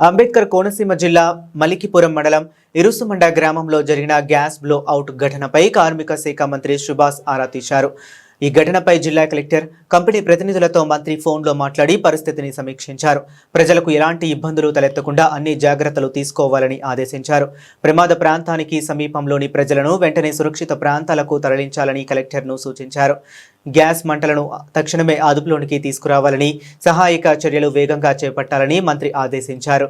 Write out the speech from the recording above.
అంబేద్కర్ కోనసీమ జిల్లా మలికిపురం మండలం ఇరుసుమండ గ్రామంలో జరిగిన గ్యాస్ బ్లో అవుట్ ఘటనపై కార్మిక శాఖ మంత్రి సుభాష్ ఆరా తీశారు. ఈ ఘటనపై జిల్లా కలెక్టర్ కంపెనీ ప్రతినిధులతో మంత్రి ఫోన్లో మాట్లాడి పరిస్థితిని సమీక్షించారు. ప్రజలకు ఎలాంటి ఇబ్బందులు తలెత్తకుండా అన్ని జాగ్రత్తలు తీసుకోవాలని ఆదేశించారు. ప్రమాద ప్రాంతానికి సమీపంలోని ప్రజలను వెంటనే సురక్షిత ప్రాంతాలకు తరలించాలని కలెక్టర్ను సూచించారు. గ్యాస్ మంటలను తక్షణమే అదుపులోనికి తీసుకురావాలని సహాయక చర్యలు వేగంగా చేపట్టాలని మంత్రి ఆదేశించారు.